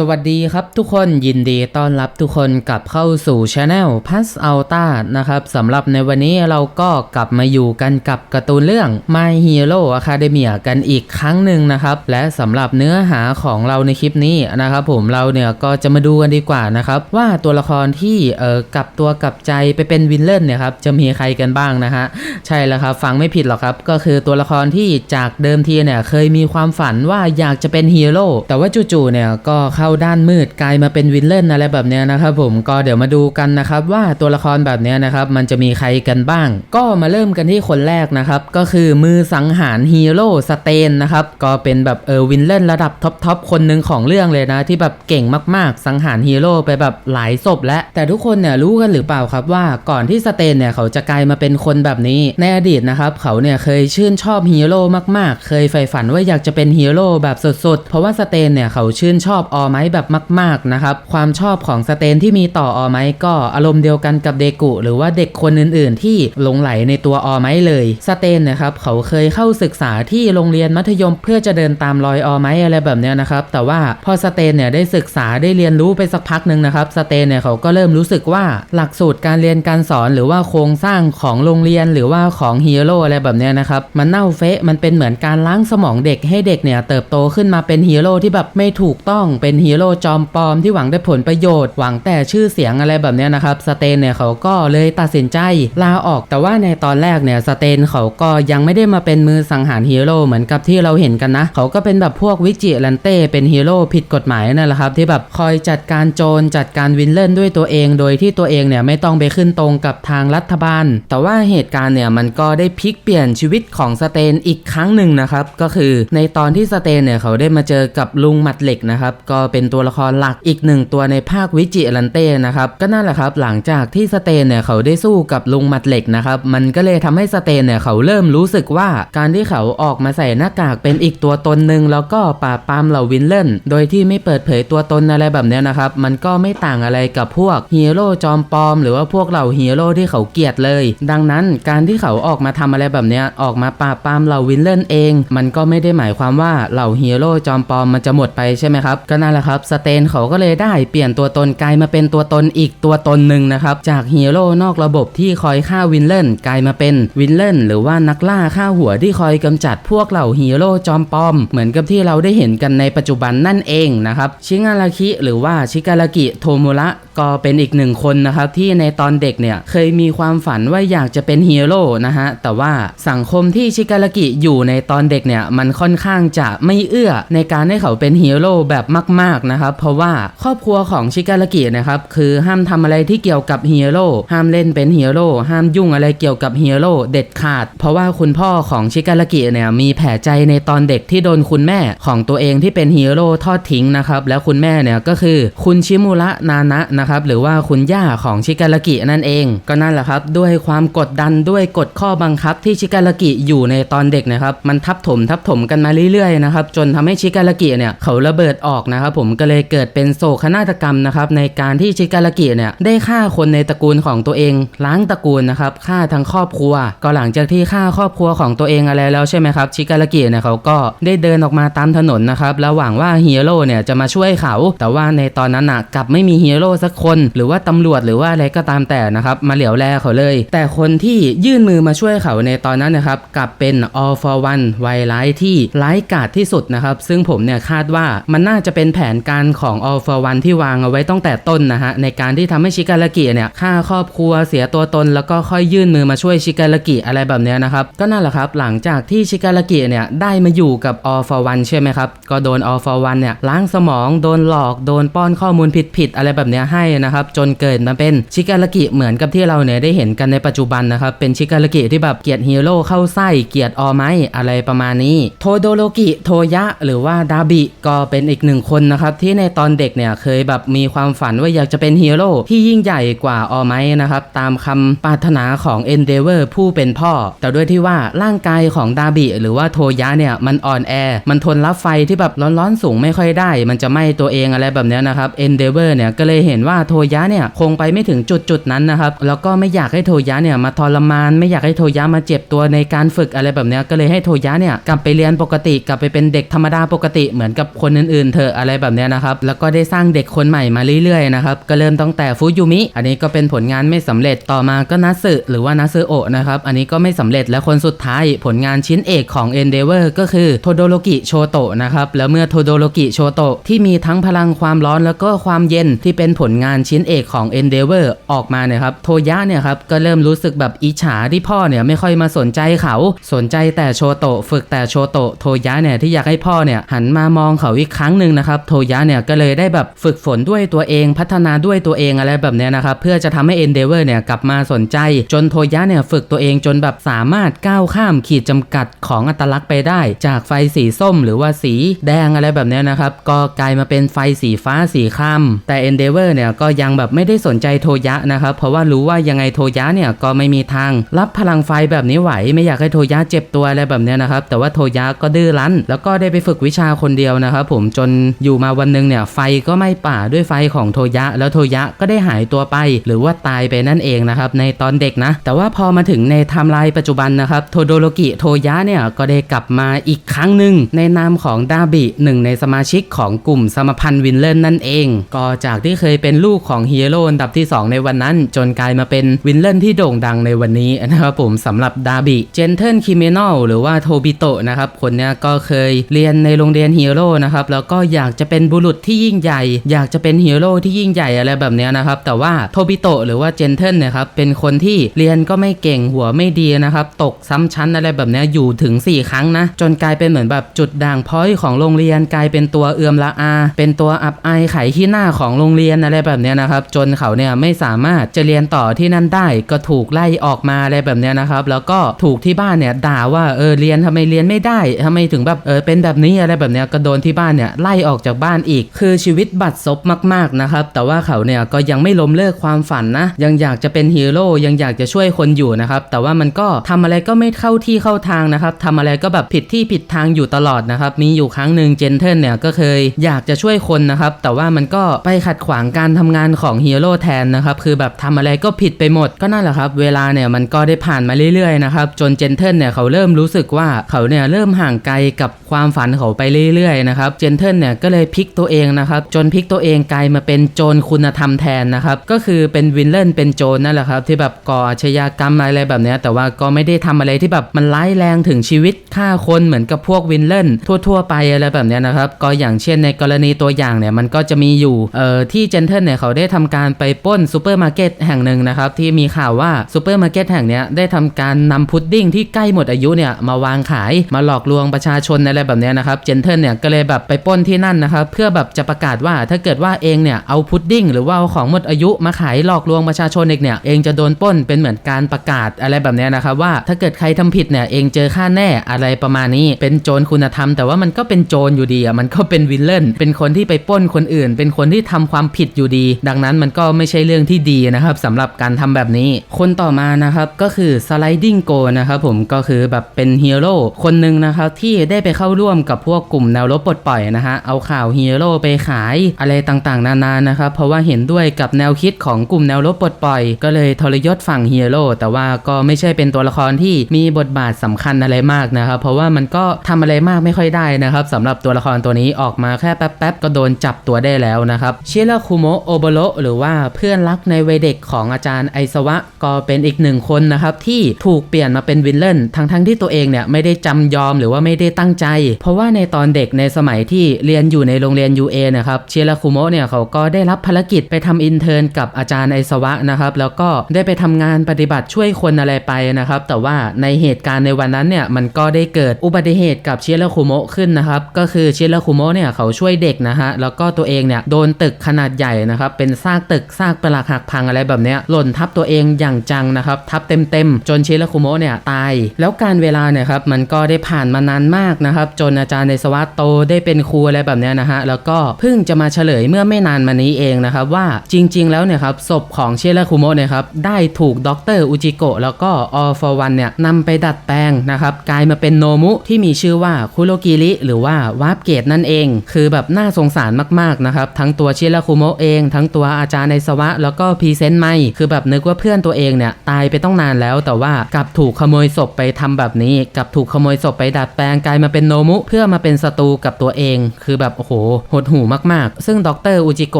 สวัสดีครับทุกคนยินดีต้อนรับทุกคนกลับเข้าสู่ช anel p a s a l t a นะครับสำหรับในวันนี้เราก็กลับมาอยู่กันกับการ์ตูนเรื่อง My Hero Academia กันอีกครั้งหนึ่งนะครับ และสำหรับเนื้อหาของเราในคลิปนี้นะครับ ผมเราเนี่ยก็จะมาดูกันดีกว่านะครับว่าตัวละครที่เอ่อกลับตัวกลับใจไปเป็นวินเลนเนี่ยครับจะมีใครกันบ้างนะฮะใช่แล้วครับฟังไม่ผิดหรอกครับก็คือตัวละครที่จากเดิมทีเนี่ยเคยมีความฝันว่าอยากจะเป็นฮีโร่แต่ว่าจู่ๆเนี่ยก็เข้าาด้านมืดกลายมาเป็นวินเล่นอะไรแบบเนี้ยนะครับผมก็เดี๋ยวมาดูกันนะครับว่าตัวละครแบบเนี้ยนะครับมันจะมีใครกันบ้าง ก็มาเริ่มกันที่คนแรกนะครับก็คือมือสังหารฮีโร่สเตนนะครับก็เป็นแบบเออวินเล่นระดับท็อปทอปคนหนึ่งของเรื่องเลยนะ ที่แบบเก่งมากๆ สังหารฮีโร่ไปแบบหลายศพและแต่ทุกคนเนี่ยรู้กันหรือเปล่าครับว่าก่อนที่สเตนเนี่ยเขาจะกลายมาเป็นคนแบบนี้ในอดีตนะครับเขาเนี่ยเคยชื่นชอบฮีโร่มากๆ เคยใฝ่ฝันว่าอยากจะเป็นฮีโร่แบบสุดๆเพราะว่าสเตนเนี่ยเขาชื่นชอบออไม้แบบมาก ๆนะครับ ความชอบของสเตนที่มีต่อออไม้ก็อารมณ์เดียวกันกับเดกุ หรือว่าเด็กคนอื่นๆ ที่หลงไหลในตัวออไม้เลยสเตนนะครับเขาเคยเข้าศึกษาที่โรงเรียนมัธยม เพื่อจะเดินตามรอยออไม้อะไรแบบเนี้ยนะครับ แต่ว่าพอสเตนเนี่ยได้ศึกษาได้เรียนรู้ไปสักพักหนึ่งนะครับสเตนเนี่ยเขาก็เริ่มรู้สึกว่าหลักสูตรการเรียนการสอนหรือว่าโครงสร้างของโรงเรียนหรือว่าของฮีโร่อะไรแบบเนี้ยนะครับมันเน่าเฟะมันเป็นเหมือนการล้างสมองเด็กให้เด็กเนี่ยเติบโตขึ้นมาเป็นฮีโร่ที่แบบไม่ถูกต้องเป็นฮีีโร่จอมปลอมที่หวังได้ผลประโยชน์ หวังแต่ชื่อเสียงอะไรแบบนี้นะครับสเตนเนี่ยเขาก็เลยตัดสินใจลาออก แต่ว่าในตอนแรกเนี่ยสเตนเขาก็ยังไม่ได้มาเป็นมือสังหารฮีโร่เหมือนกับที่เราเห็นกันนะ เขาก็เป็นแบบพวกวิจิลันเต้เป็นฮีโร่ผิดกฎหมายนั่นแหละครับ ที่แบบคอยจัดการโจรจัดการวินเล่นด้วยตัวเอง โดยที่ตัวเองเนี่ยไม่ต้องไปขึ้นตรงกับทางรัฐบาล แต่ว่าเหตุการณ์เนี่ยมันก็ได้พลิกเปลี่ยนชีวิตของสเตนอีกครั้งหนึ่งนะครับก็คือในตอนที่สเตนเนี่ยเขาได้มาเจอกับลุงหมัดเหล็กนะครับก็เป็นตัวละครหลักอีกหนึ่งตัวในภาควิจิลันเต้นะครับก็นั่นแหละครับหลังจากที่สเตนเนี่ยเขาได้สู้กับลุงมัดเหล็กนะครับมันก็เลยทำให้สเตนเนี่ยเขาเริ่มรู้สึกว่าการที่เขาออกมาใส่หน้ากากเป็นอีกตัวตนหนึ่งแล้วก็ปราบปรามเหล่าวินเลนโดยที่ไม่เปิดเผยตัวตนอะไรแบบเนี้ยนะครับมันก็ไม่ต่างอะไรกับพวกฮีโร่จอมปลอม หรือว่าพวกเหล่าฮีโร่ที่เขาเกลียดเลย ดังนั้นการที่เขาออกมาทำอะไรแบบเนี้ยออกมาปราบปรามเหล่าวินเลนเอง มันก็ไม่ได้หมายความว่าเหล่าฮีโร่จอมปลอมมันจะหมดไปใช่ไหมครับก็นั่นแหละครับสเตนเขาก็เลยได้เปลี่ยนตัวตนกลายมาเป็นตัวตนอีกตัวตนหนึ่งนะครับจากฮีโร่นอกระบบที่คอยฆ่าวินเลนกลายมาเป็นวินเลนหรือว่านักล่าฆ่าหัวที่คอยกำจัดพวกเหล่าฮีโร่จอมปลอม เหมือนกับที่เราได้เห็นกันในปัจจุบันนั่นเองนะครับชิงาราคิหรือว่าชิการากิโทโมระก็เป็นอีกหนึ่งคนนะครับที่ในตอนเด็กเนี่ยเคยมีความฝันว่าอยากจะเป็นฮีโร่นะฮะแต่ว่าสังคมที่ชิการากิอยู่ในตอนเด็กเนี่ยมันค่อนข้างจะไม่เอื้อในการให้เขาเป็นฮีโร่แบบมากๆนะครับ เพราะว่าครอบครัวของชิการากินะครับคือห้ามทำอะไรที่เกี่ยวกับฮีโร่ห้ามเล่นเป็นฮีโร่ห้ามยุ่งอะไรเกี่ยวกับฮีโร่เด็ดขาด เพราะว่าคุณพ่อของชิการากิเนี่ยมีแผลใจในตอนเด็กที่โดนคุณแม่ของตัวเองที่เป็นฮีโร่ทอดทิ้งนะครับแล้วคุณแม่เนี่ยก็คือคุณชิมุระนานะนะครับหรือว่าคุณย่าของชิการากินั่นเอง ก็นั่นแหละครับ ด้วยความกดดันด้วยกฎข้อบังคับที่ชิการากิอยู่ในตอนเด็กนะครับ มันทับถมทับถมกันมาเรื่อยๆนะครับจนทำให้ชิการากิเนี่ยเขาระเบิดออกนะครับผมก็เลยเกิดเป็นโศกนาฏกรรมนะครับในการที่ชิการากิเนี่ยได้ฆ่าคนในตระกูลของตัวเองล้างตระกูลนะครับฆ่าทั้งครอบครัว ก็หลังจากที่ฆ่าครอบครัวของตัวเองอะไรแล้วใช่ไหมครับชิการากิเนี่ยเขาก็ได้เดินออกมาตามถนนนะครับแล้วหวังว่าฮีโร่เนี่ยจะมาช่วยเขา แต่ว่าในตอนนั้นนะกลับไม่มีฮีโร่สักคน หรือว่าตำรวจหรือว่าอะไรก็ตามแต่นะครับมาเหลียวแลเขาเลย แต่คนที่ยื่นมือมาช่วยเขาในตอนนั้นนะครับกลับเป็น all for one ไวไลท์ที่ร้ายกาจที่สุดนะครับซึ่งผมเนี่ยคาดว่ามันน่าจะเป็นแผนนการของ all for one ที่วางเอาไว้ตั้งแต่ต้นนะฮะในการที่ทำให้ชิการากิเนี่ยฆ่าครอบครัวเสียตัวตน แล้วก็ค่อยยื่นมือมาช่วยชิการากิอะไรแบบเนี้ยนะครับก็นั่นแหละครับหลังจากที่ชิการากิเนี่ยได้มาอยู่กับ all for one ใช่ไหมครับก็โดน all for one เนี่ยล้างสมองโดนหลอกโดนป้อนข้อมูลผิดๆอะไรแบบเนี้ยให้นะครับจนเกิดมาเป็นชิการากิเหมือนกับที่เราเนี่ยได้เห็นกันในปัจจุบันนะครับเป็นชิการากิที่แบบเกียดฮีโร่เข้าไส้เกียดออไม้อะไรประมาณนี้โทโดโรกิโทยะ หรือว่าดาบิก็เป็นอีกหนึ่งคนนะครับที่ในตอนเด็กเนี่ยเคยแบบมีความฝันว่าอยากจะเป็นฮีโร่ที่ยิ่งใหญ่กว่าออไมนะครับตามคำปรารถนาของเอนเดเวอร์ผู้เป็นพ่อ แต่ด้วยที่ว่าร่างกายของดาบิหรือว่าโทยะเนี่ยมันอ่อนแอ มันทนรับไฟที่แบบร้อนๆสูงไม่ค่อยได้ มันจะไหม้ตัวเองอะไรแบบเนี้ยนะครับเอนเดเวอร์เนี่ยก็เลยเห็นว่าโทยะเนี่ยคงไปไม่ถึงจุดจุดๆนั้นนะครับแล้วก็ไม่อยากให้โทยะเนี่ยมาทรมาน ไม่อยากให้โทยะมาเจ็บตัวในการฝึกอะไรแบบเนี้ยก็เลยให้โทยะเนี่ยกลับไปเรียนปกติกลับไปเป็นเด็กธรรมดาปกติเหมือนกับคนอื่นๆเถอะอะไรแบบเนี้นะครับ แล้วก็ได้สร้างเด็กคนใหม่มาเรื่อยๆนะครับ ก็เริ่มตั้งแต่ฟุยุมิ อันนี้ก็เป็นผลงานไม่สำเร็จ ต่อมาก็นัสึหรือว่านัสึโอะนะครับ อันนี้ก็ไม่สำเร็จ และคนสุดท้ายผลงานชิ้นเอกของ Endeavor ก็คือโทโดโรกิโชโตะนะครับ แล้วเมื่อโทโดโรกิโชโตะที่มีทั้งพลังความร้อนแล้วก็ความเย็นที่เป็นผลงานชิ้นเอกของ Endeavor ออกมาเนี่ยครับ โทยะเนี่ยครับก็เริ่มรู้สึกแบบอิจฉาที่พ่อเนี่ยไม่ค่อยมาสนใจเขา สนใจแต่โชโตะฝึกแต่โชโตะโทยะเนี่ยที่อยากให้พ่อเนี่ยหันมามองเขาอีกครั้งหนึ่งนะครับโทยะเนี่ยก็เลยได้แบบฝึกฝนด้วยตัวเองพัฒนาด้วยตัวเองอะไรแบบเนี้ยนะครับเพื่อจะทำให้ Endeavor เนี่ยกลับมาสนใจ จนโทยะเนี่ยฝึกตัวเองจนแบบสามารถก้าวข้ามขีดจำกัดของอัตลักษณ์ไปได้ จากไฟสีส้มหรือว่าสีแดงอะไรแบบเนี้ยนะครับก็กลายมาเป็นไฟสีฟ้าสีคล้ำแต่ Endeavor เนี่ยก็ยังแบบไม่ได้สนใจโทยะนะครับเพราะว่ารู้ว่ายังไงโทยะเนี่ยก็ไม่มีทาง รับพลังไฟแบบนี้ไหว ไม่อยากให้โทยะเจ็บตัวอะไรแบบเนี้ยนะครับแต่ว่าโทยะก็ดื้อรั้น แล้วก็ได้ไปฝึกวิชาคนเดียวนะครับผมจนอยู่มาวันหนึ่งเนี่ยไฟก็ไหม้ป่าด้วยไฟของโทยะ แล้วโทยะก็ได้หายตัวไป หรือว่าตายไปนั่นเองนะครับในตอนเด็กนะ แต่ว่าพอมาถึงในไทม์ไลน์ปัจจุบันนะครับโทโดโรกิโทยะเนี่ยก็ได้กลับมาอีกครั้งหนึ่งในนามของดาบิหนึ่งในสมาชิกของกลุ่มสมพันธ์วินเลนนั่นเอง ก็จากที่เคยเป็นลูกของฮีโร่อันดับที่ 2 ในวันนั้น จนกลายมาเป็นวินเลนที่โด่งดังในวันนี้นะครับผมสำหรับดาบิเจนเทิลคิเมนอลหรือว่าโทบิโตะนะครับคนเนี้ยก็เคยเรียนในโรงเรียนฮีโร่นะครับแล้วก็อยากจะเป็นบุรุษที่ยิ่งใหญ่ อยากจะเป็นฮีโร่ที่ยิ่งใหญ่อะไรแบบเนี้ยนะครับ แต่ว่าโทบิโตะหรือว่าเจนเทิลเนี่ยครับเป็นคนที่เรียนก็ไม่เก่งหัวไม่ดีนะครับ ตกซ้ำชั้นอะไรแบบเนี้ยอยู่ถึง 4 ครั้งนะ จนกลายเป็นเหมือนแบบจุดด่างพ้อยของโรงเรียนกลายเป็นตัวเอือมละอา เป็นตัวอับอายไขขี้หน้าของโรงเรียนอะไรแบบเนี้ยนะครับ จนเขาเนี่ยไม่สามารถจะเรียนต่อที่นั่นได้ก็ถูกไล่ออกมาอะไรแบบเนี้ยนะครับ แล้วก็ถูกที่บ้านเนี่ยด่าว่าเออเรียนทำไมเรียนไม่ได้ทำไมถึงแบบเออเป็นแบบนี้อะไรแบบเนี้ยก็โดนที่บ้านเนี่ยไล่ออกจากบ้านอีก คือชีวิตบัดซบมากๆนะครับ แต่ว่าเขาเนี่ยก็ยังไม่ล้มเลิกความฝันนะ ยังอยากจะเป็นฮีโร่ ยังอยากจะช่วยคนอยู่นะครับ แต่ว่ามันก็ทำอะไรก็ไม่เข้าที่เข้าทางนะครับทำอะไรก็แบบผิดที่ผิดทางอยู่ตลอดนะครับ มีอยู่ครั้งหนึ่งเจนเทิลเนี่ยก็เคยอยากจะช่วยคนนะครับ แต่ว่ามันก็ไปขัดขวางการทำงานของฮีโร่แทนนะครับ คือแบบทำอะไรก็ผิดไปหมด ก็นั่นแหละครับ เวลาเนี่ยมันก็ได้ผ่านมาเรื่อยๆนะครับ จนเจนเทิลเนี่ยเขาเริ่มรู้สึกว่าเขาเนี่ยเริ่มห่างไกลกับความฝันเขาไปเรื่อยๆนะครับ เจนเทิลเนี่ยก็เลยพลิกตัวเองนะครับ จนพลิกตัวเองกลายมาเป็นโจรคุณธรรมแทนนะครับ ก็คือเป็นวินเลนเป็นโจรนั่นแหละครับ ที่แบบก่ออาชญากรรมอะไรแบบนี้แต่ว่าก็ไม่ได้ทำอะไรที่แบบมันร้ายแรงถึงชีวิตฆ่าคนเหมือนกับพวกวินเลนทั่ว ๆ ไปอะไรแบบนี้นะครับก็อย่างเช่นในกรณีตัวอย่างเนี่ยมันก็จะมีอยู่เอ่อที่เจนเทิลเนี่ยเขาได้ทำการไปป้นซูเปอร์มาร์เก็ตแห่งหนึ่งนะครับที่มีข่าวว่าซูเปอร์มาร์เก็ตแห่งเนี้ยได้ทำการนำพุดดิ้งที่ใกล้หมดอายุเนี่ยมาวางขายมาหลอกลวงประชาชนอะไรแบบนี้นะครับเจนเทิลเนี่ยก็เลยแบบไปป้นที่นั่นนะครับเพื่อแบบจะประกาศว่าถ้าเกิดว่าเองเนี่ยเอาพุดดิ้งหรือว่าเอาของหมดอายุมาขายหลอกลวงประชาชนเองเนี่ยเองจะโดนป้นเป็นเหมือนการประกาศอะไรแบบนี้นะครับว่าถ้าเกิดใครทำผิดเนี่ยเองเจอค่าแน่อะไรประมาณนี้ เป็นโจรคุณธรรม แต่ว่ามันก็เป็นโจรอยู่ดีอะมันก็เป็นวิลเลนเป็นคนที่ไปป้นคนอื่น เป็นคนที่ทำความผิดอยู่ดี ดังนั้นมันก็ไม่ใช่เรื่องที่ดีนะครับสำหรับการทำแบบนี้ คนต่อมานะครับก็คือ sliding go นะครับผมก็คือแบบเป็นฮีโร่คนหนึ่งนะครับที่ได้ไปเข้าร่วมกับพวกกลุ่มแนวรบปลดปล่อยนะฮะเอาข่าวฮีโร่ไปขายอะไรต่างๆ นานานะครับ เพราะว่าเห็นด้วยกับแนวคิดของกลุ่มแนวรบปลดปล่อย ก็เลยทรยศฝั่งฮีโร่แต่ว่าก็ไม่ใช่เป็นตัวละครที่มีบทบาทสำคัญอะไรมากนะครับ เพราะว่ามันก็ทำอะไรมากไม่ค่อยได้นะครับสำหรับตัวละครตัวนี้ออกมาแค่แป๊บๆก็โดนจับตัวได้แล้วนะครับชิราคุโมะโอโบโรหรือว่าเพื่อนรักในวัยเด็กของอาจารย์ไอซวะก็เป็นอีกหนึ่งคนนะครับที่ถูกเปลี่ยนมาเป็นวินเลนทั้งๆที่ตัวเองเนี่ยไม่ได้จำยอมหรือว่าไม่ได้ตั้งใจ เพราะว่าในตอนเด็กในสมัยที่เรียนอยู่ในโรงเรียน UA นะครับเชิราคุโมะเนี่ยเขาก็ได้รับภารกิจไปทำอินเทอร์นกับอาจารย์ไอซวะนะครับแล้วก็ได้ไปทำงานปฏิบัติช่วยคนอะไรไปนะครับแต่ว่าในเหตุการณ์ในวันนั้นเนี่ยมันก็ได้เกิดอุบัติเหตุกับเชิราคุโมะขึ้นนะครับก็คือเชิราคุโมะเนี่ยเขาช่วยเด็กนะฮะแล้วก็ตัวเองเนี่ยโดนตึกขนาดใหญ่นะครับเป็นซากตึกซากปรักหักพังอะไรแบบเนี้ยหล่นทับตัวเองอย่างจังนะครับทับเต็มๆจนเชิราคุโมะเนี่ยตาย แล้วการเวลาเนี่ยครับมันก็ได้ผ่านมานานมากนะครับจนอาจารย์ในสวัสโตได้เป็นครูอะไรแบบเนี้ยนะฮะแล้วก็เพิ่งจะมาเฉลยเมื่อไม่นานมานี้เองนะครับว่าจริง ๆ แล้วเนี่ยครับศพของเชิราคุโมะเนี่ยครับได้ถูกด็อกเตอร์อุจิโกะแล้วก็ออฟวันเนี่ยนำไปดัดแปลงนะครับกลายมาเป็นโนมุที่มีชื่อว่าคุโรกิริหรือว่าวาร์ปเกตนั่นเอง คือแบบน่าสงสารมากๆนะครับทั้งตัวเชิราคุโมะเอง ทั้งตัวอาจารย์ในสวะ แล้วก็พรีเซนต์ไม่คือแบบนึกว่าเพื่อนตัวเองเนี่ยตายไปต้องนานแล้ว แต่ว่ากลับถูกขโมยศพไปทำแบบนี้กลับถูกขโมยศพไปดัดแปลงกลายมาเป็นโนมุ เพื่อมาเป็นศัตรูกับตัวเอง คือแบบโอ้โหหดหูมากๆ ซึ่งดรอุจิโก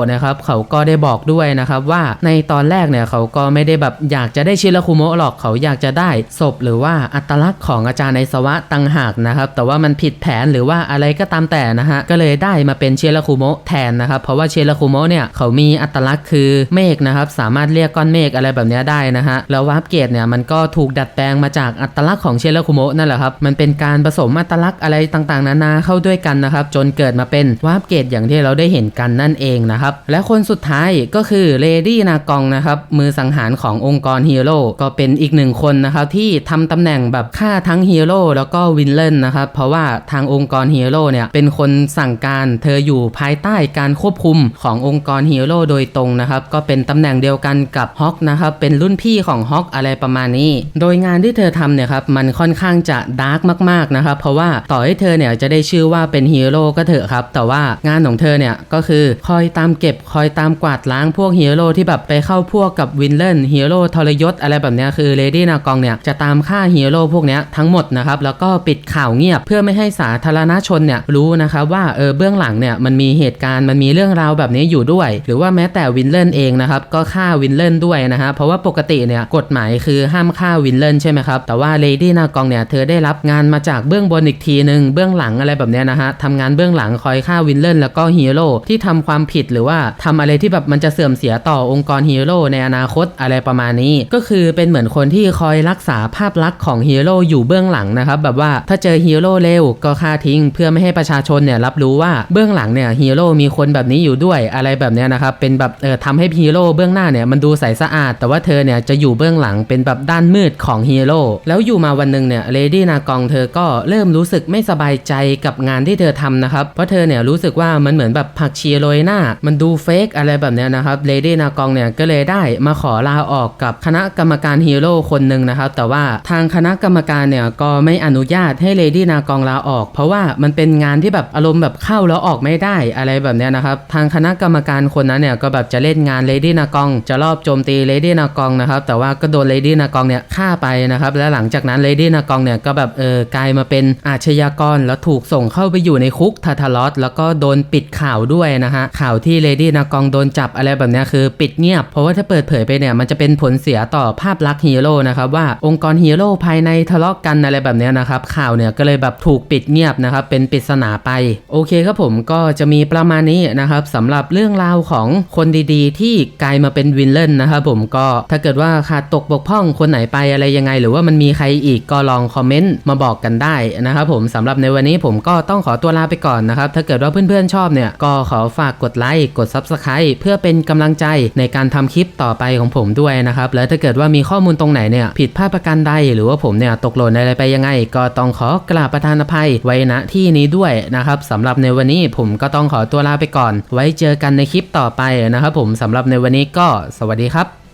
ะนะครับเขาก็ได้บอกด้วยนะครับว่าในตอนแรกเนี่ยเขาก็ไม่ได้แบบอยากจะได้ชิราคุโมะหรอกเขาอยากจะได้ศพหรือว่าอัตลักษณ์ของอาจารย์ในสวะตังหากนะครับแต่ว่ามันผิดแผนหรือว่าอะไรก็ตามแต่นะฮะก็เลยได้มาเป็นเชราคุโมะแทนนะครับเพราะว่าเชราคุโมะเนี่ยเขามีอัตลักษณ์คือเมฆนะครับสามารถเรียกก้อนเมฆอะไรแบบนี้ได้นะฮะแล้ววาร์ปเกตเนี่ยมันก็ถูกดัดแปลงมาจากอัตลักษณ์ของเชราคุโมะนั่นแหละครับมันเป็นการผสมอัตลักษณ์อะไรต่างๆ นานาเข้าด้วยกันนะครับจนเกิดมาเป็นวาร์ปเกตอย่างที่เราได้เห็นกันนั่นเองนะครับ และคนสุดท้ายก็คือเลดี้นากองนะครับมือสังหารขององค์กรฮีโร่ก็เป็นอีกหนึ่งคนนะครับที่ทำตำแหน่งแบบฆ่าทั้งฮีโร่แล้วก็วินเลนนะครับเพราะว่าทางองค์กรฮีโร่เนี่ยเป็นคนสั่งการเธออยู่ภายใต้การควบคุมขององค์กรฮีโร่โดยตรงนะครับก็เป็นตำแหน่งเดียวกันกับฮอกนะครับเป็นรุ่นพี่ของฮอกอะไรประมาณนี้ โดยงานที่เธอทำเนี่ยครับมันค่อนข้างจะดาร์กมากๆนะครับเพราะว่าต่อให้เธอเนี่ยจะได้ชื่อว่าเป็นฮีโร่ก็เถอะครับแต่ว่างานของเธอเนี่ยก็คือคอยตามเก็บคอยตามกวาดล้างพวกฮีโร่ที่แบบไปเข้าพวกกับวินเลนฮีโร่ทรยศอะไรแบบเนี้ยคือเลดี้นากองเนี่ยจะตามฆ่าฮีโร่พวกเนี้ยทั้งหมดนะครับแล้วก็ปิดข่าวเงียบเพื่อไม่ให้สาธารณชนเนี่ยรู้นะครับว่าเออเบื้องหลังเนี่ยมันมีเหตุการณ์มันมีเรื่องราวแบบนี้อยู่ด้วย หรือว่าแม้แต่วินเลนเองนะครับก็ฆ่าวินเลนด้วยนะฮะเพราะว่าปกติเนี่ยกฎหมายคือห้ามฆ่าวินเลนใช่ไหมครับแต่ว่าเลดี้นากองเนี่ยเธอได้รับงานมาจากเบื้องบนอีกทีหนึ่งเบื้องหลังอะไรแบบเนี้ยนะฮะทำงานเบื้องหลังคอยฆ่าวินเลนแล้วก็ฮีโร่ที่ทำความผิดหรือว่าทำอะไรที่แบบมันจะเสื่อมเสียต่อองค์กรฮีโร่ในอนาคตอะไรประมาณนี้ ก็คือเป็นเหมือนคนที่คอยรักษาภาพลักษณ์ของฮีโร่อยู่เบื้องหลังนะครับแบบว่าถ้าเจอฮีโร่เร็วก็ฆ่าทิ้ง เพื่อไม่ให้ประชาชนเนี่ยรับรู้ว่าเบื้องหลังเนี่ยฮีโร่มีคนแบบนี้อยู่ด้วยอะไรแบบเนี้ยนะครับเป็นแบบเออทำให้ฮีโร่เบื้องหน้าเนี่ยมันดูใสสะอาด แต่ว่าเธอเนี่ยจะอยู่เบื้องหลังเป็นแบบด้านมืดของฮีโร่แล้วอยู่มาวันหนึ่งเนี่ยเลดี้นากองเธอก็เริ่มรู้สึกไม่สบายใจกับงานที่เธอทำนะครับเพราะเธอเนี่ยรู้สึกว่ามันเหมือนแบบผักชีโรยหน้า มันดูเฟกอะไรแบบเนี้ยนะครับเลดี้นากองเนี่ยก็เลยได้มาขอลาออกกับคณะกรรมการฮีโร่คนหนึ่งนะครับแต่ว่าทางคณะกรรมการเนี่ยก็ไม่อนุญาตให้เลดี้นากองลาออก เพราะว่ามันเป็นงานที่แบบอารมณ์แบบเข้าแล้วออกไม่ได้อะไรแบบเนี้ยนะครับทางคณะกรรมการคนนั้นเนี่ยก็แบบจะเล่นงานเลดี้นากองจะรอบโจมตีเลดี้นากองนะครับแต่ว่าก็โดนเลดี้นากองเนี่ยฆ่าไปนะครับและหลังจากนั้นเลดี้นากองเนี่ยก็แบบเออกลายมาเป็นอาชญากรแล้วถูกส่งเข้าไปอยู่ในคุกทาทารอสแล้วก็โดนปิดข่าวด้วยนะฮะข่าวที่เลดี้นากองโดนจับอะไรแบบนี้คือปิดเงียบ เพราะว่าถ้าเปิดเผยไปเนี่ยมันจะเป็นผลเสียต่อภาพลักษณ์ฮีโร่นะครับว่าองค์กรฮีโร่ภายในทะเลาะกันอะไรแบบนี้นะครับข่าวเนี่ยก็เลยแบบถูกปิดเงียบนะครับเป็นปริศนาไป โอเคครับผมก็จะมีประมาณนี้นะครับสำหรับเรื่องราวของคนดีๆ ที่กลายมาเป็นวินเลนนะครับผมก็ถ้าเกิดว่าขาดตกบกพร่องคนไหนไปอะไรยังไง หรือว่ามันมีใครอีกก็ลองคอมเมนต์มาบอกกันได้นะครับผมสำหรับในวันนี้ผมก็ต้องขอตัวลาไปก่อนนะครับถ้าเกิดว่าเพื่อนๆชอบเนี่ย ก็ขอฝากกดไลค์กด Subscribe เพื่อเป็นกำลังใจในการทำคลิปต่อไปของผมด้วยนะครับ แล้วถ้าเกิดว่ามีข้อมูลตรงไหนเนี่ยผิดพลาดประการใดหรือว่าผมเนี่ยตกหล่นอะไรไปยังไง ก็ต้องขอกราบประทานอภัยไว้ณที่นี้ด้วยนะครับสำหรับในวันนี้ผมก็ต้องขอตัวลาไปก่อน ไว้เจอกันในคลิปต่อไปนะครับผมสำหรับในวันนี้ก็สวัสดีครับ